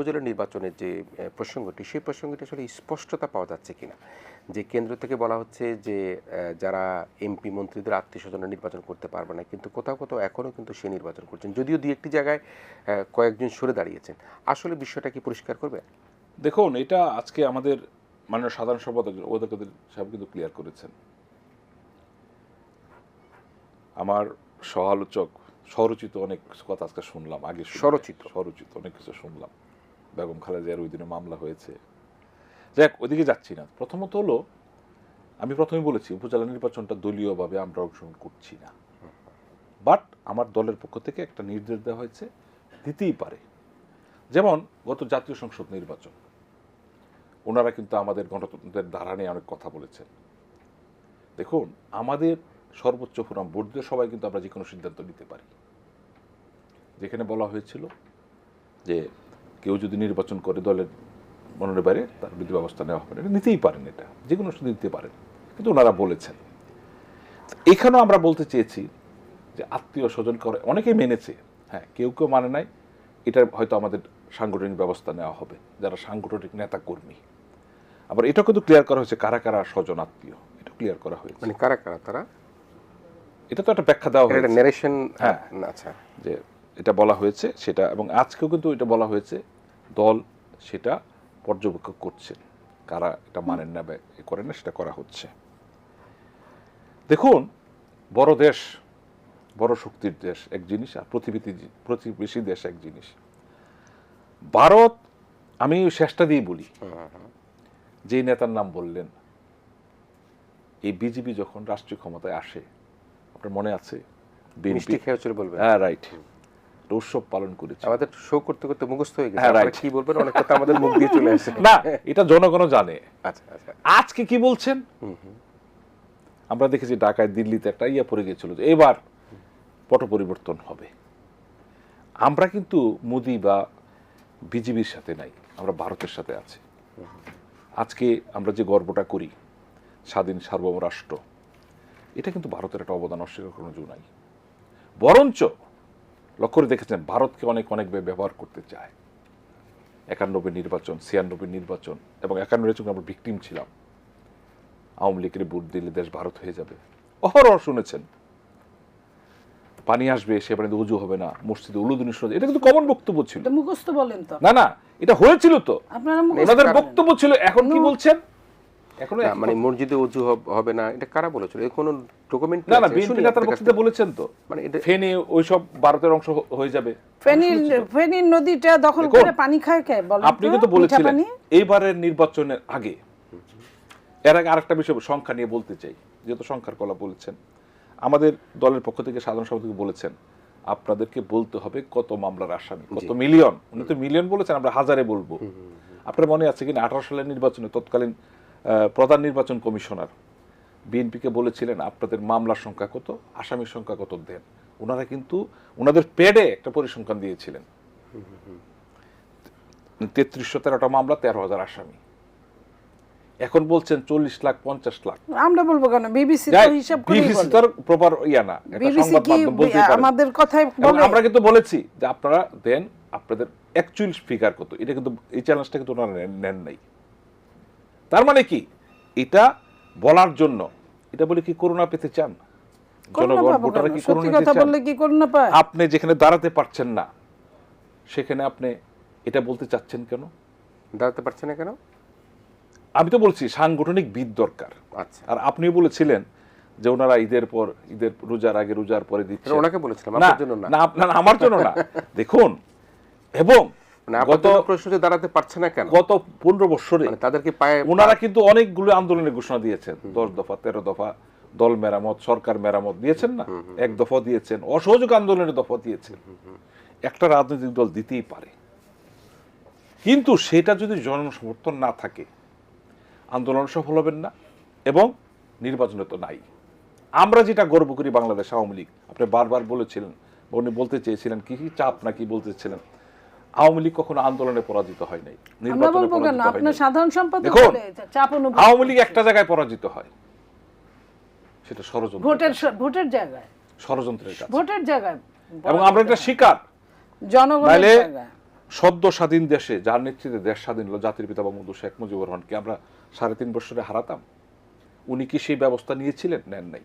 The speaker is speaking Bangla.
উপজেলা নির্বাচনের যে প্রসঙ্গটি সেই প্রসঙ্গটি আসলে স্পষ্টতা পাওয়া যাচ্ছে কিনা? যে কেন্দ্র থেকে বলা হচ্ছে যে যারা এমপি মন্ত্রীদের আত্মীয় স্বজনরা নির্বাচন করতে পারবে না কিন্তু কোথাও কোথাও এখনও কিন্তু সে নির্বাচন করছেন। যদিও দুই একটি জায়গায় কয়েকজন সরে দাঁড়িয়েছেন। আসলে বিষয়টা কি পরিষ্কার করবে দেখুন এটা আজকে আমাদের মাননীয় সাধারণ সম্পাদক ওদের সাহেব কিন্তু ক্লিয়ার করেছেন। আমার সহালোচক স্বরচিত অনেক কথা আজকে শুনলাম আগে। স্বরচিত? স্বরচিত অনেক কিছু শুনলাম। বেগম খালেদার ওই দিনে মামলা হয়েছে। যাক ওইদিকে যাচ্ছি না। প্রথমত হলো, আমি প্রথমে বলেছি, উপজেলা নির্বাচনটা দলীয়ভাবে আমরা অংশগ্রহণ করছি না। বাট আমার দলের পক্ষ থেকে একটা নির্দেশ দেওয়া হয়েছে, দিতেই পারে। যেমন, গত জাতীয় সংসদ নির্বাচন। ওনারা কিন্তু আমাদের গণতন্ত্রের ধারা নিয়ে অনেক কথা বলেছেন। দেখুন, আমাদের সর্বোচ্চ ফোরাম বোর্ডদের সবাই কিন্তু আমরা যে কোনো সিদ্ধান্ত নিতে পারি। যেখানে বলা হয়েছিল যে কেউ যদি নির্বাচন করে দলের মনের বাইরে তার বিধি ব্যবস্থা নেওয়া হবে না। এটা নিতেই পারেন এটা। যে কোনো সিদ্ধান্ত নিতে পারেন। কিন্তু ওনারা বলেছেন। এখানেও আমরা বলতে চেয়েছি যে আত্মীয় স্বজন করে অনেকেই মেনেছে। হ্যাঁ কেউ কেউ মানে নাই। এটার হয়তো আমাদের সাংগঠনিক ব্যবস্থা নেওয়া হবে যারা সাংগঠনিক নেতা কর্মী আবার এটা কিন্তু ক্লিয়ার করা হয়েছে কারা কারা স্বজন আত্মীয়। এটা ক্লিয়ার করা হয়েছে। মানে কারা কারা? তারা? এটা তো একটা ব্যাখ্যা দেওয়া এটা হয়েছে। হ্যাঁ। আচ্ছা। যে এটা বলা হয়েছে সেটা এবং আজকেও কিন্তু এটা বলা হয়েছে দল সেটা পর্যবেক্ষক করছেন কারা এটা মানেন না বা এ করেন না সেটা করা হচ্ছে। দেখুন বড় দেশ বড় শক্তির দেশ এক জিনিস আর প্রতিবেশী প্রতিবেশী দেশ এক জিনিস। ভারত আমি শেষটা দিয়ে বলি। যেই নেতার নাম বললেন এই বিজেপি যখন রাষ্ট্রীয় ক্ষমতায় আসে আপনার মনে আছে? বিএনপি হ্যাঁ রাইট উৎসব পালন করেছে। আমাদের শো করতে করতে মুখস্থ হয়ে গেছে। হ্যাঁ, আপনারা কি বলবেন? অনেক কথা আমাদের মুখ দিয়ে চলে আসে। না এটা জনগণও জানে। আচ্ছা আচ্ছা। আজকে কি বলছেন? আমরা দেখেছি ঢাকায় দিল্লিতে একটা ইয়া পড়ে গিয়েছিল যে এবার পট পরিবর্তন হবে। আমরা কিন্তু মোদি বা বিজেপির সাথে নাই আমরা ভারতের সাথে আছি। আজকে আমরা যে গর্বটা করি স্বাধীন সার্বভৌম রাষ্ট্র এটা কিন্তু ভারতের একটা অবদান অস্বীকার করার জন্য নাই। বরঞ্চ লক্ষ্য করে দেখেছেন ভারতকে অনেক অনেক ব্যবহার করতে চায়। একানব্বই নির্বাচন ছিয়ানব্বই নির্বাচন এবং একান্ন নির্বাচন আমরা ভিকটিম ছিলাম। আওয়ামী লীগের ভোট দিলে দেশ ভারত হয়ে যাবে। অহরহ শুনেছেন। পানি আসবে সে পানিতে উজু হবে না মসজিদে উলুদিন এটা কিন্তু কমন বক্তব্য ছিল। মুখস্থ বলেন তো। না না এটা হয়েছিল তো। আপনারা বক্তব্য ছিল এখন কি বলছেন? এখন না, মানে মসজিদে উজু হব- না এটা কারা বলেছিল? এর কোনো ডকুমেন্ট না না বিএনপি নেতার বক্তৃতা বলেছেন তো। মানে এটা ফেনে ওইসব ভারতের অংশ হয়ে যাবে। ফেনীর ফেনীর নদীটা দখল করে পানি খায় কে? বলেন আপনি তো? কিন্তু বলেছিলেন? এইবারের নির্বাচনের আগে। এর আগে আরেকটা বিষয় সংখ্যা নিয়ে বলতে চাই যেহেতু সংখ্যার কলা বলেছেন। আমাদের দলের পক্ষ থেকে সাধারণ সভাপতি বলেছেন আপনাদেরকে বলতে হবে কত মামলার আসামি কত মিলিয়ন। উনি তো মিলিয়ন বলেছেন আমরা হাজারে বলব। আপনার মনে আছে কিনা? আঠারো সালের নির্বাচনে তৎকালীন প্রধান নির্বাচন কমিশনার। বিএনপিকে বলেছিলেন আপনাদের মামলার সংখ্যা কত আসামির সংখ্যা কত দেন। ওনারা কিন্তু ওনাদের পেডে একটা পরিসংখ্যান দিয়েছিলেন। তেত্রিশশো তেরোটা মামলা তেরো হাজার আসামি। এখন বলছেন চল্লিশ লাখ পঞ্চাশ লাখ। আমরা বলব কেন? বিবিসি তো হিসাব করে BBC তোর প্রপার ইয়া না বিবিসি কি। আমাদের কথাই বলে? আমরা কিন্তু বলেছি যে আপনারা দেন আপনাদের অ্যাকচুয়াল ফিগার কত। এটা কিন্তু এই চ্যালেঞ্জটা কিন্তু ওনারা নেন নাই। তার মানে কি? এটা বলার জন্য। এটা বলে কি করোনা পেতে চান? জনগণ ভোটাররা কি করোনা কথা বললে কি করোনা পায়? আপনি যেখানে দাঁড়াতে পারছেন না সেখানে আপনি এটা বলতে চাচ্ছেন কেন? দাঁড়াতে পারছে না কেন? আমি তো বলছি সাংগঠনিক বিদ দরকার। আচ্ছা। আর আপনি বলেছিলেন যে ওনারা ঈদের পর ঈদের রোজার আগে রোজার পরে দিচ্ছে ওনাকে বলেছিলাম না আপনার জন্য না। না আপনার আমার জন্য না। দেখুন এবং গত জন্য প্রশ্ন যে দাঁড়াতে পারছে না কেন? গত পনেরো বছরে মানে তাদেরকে পায়ে ওনারা কিন্তু অনেকগুলো আন্দোলনের ঘোষণা দিয়েছেন। দশ দফা তেরো দফা দল মেরামত সরকার মেরামত দিয়েছেন না? এক দফা দিয়েছেন অসহযোগ আন্দোলনের দফা দিয়েছেন। একটা রাজনৈতিক দল দিতেই পারে। কিন্তু সেটা যদি জনসমর্থন না থাকে আন্দোলন সফল হবেন না এবং নির্বাচনে তো নাই। আমরা যেটা গর্ব করি বাংলাদেশ আওয়ামী লীগ আপনি বারবার বলেছিলেন উনি বলতে চেয়েছিলেন কি কি চাপ নাকি বলতেছিলেন আওয়ামী লীগ কখনো আন্দোলনে পরাজিত হয় নাই আওয়ামী লীগ একটা জায়গায় পরাজিত হয় সেটা ষড়যন্ত্র ভোটের ভোটের জায়গায়। ষড়যন্ত্রের কাছে ভোটের জায়গায় এবং আমরা এটা শিকার জনগণের সদ্য স্বাধীন দেশে যার নেতৃত্বে দেশ স্বাধীন হলো জাতির পিতা বঙ্গবন্ধু শেখ মুজিবুর রহমানকে আমরা সাড়ে তিন বছরে হারাতাম। উনি কি সেই ব্যবস্থা নিয়েছিলেন? নেন নাই।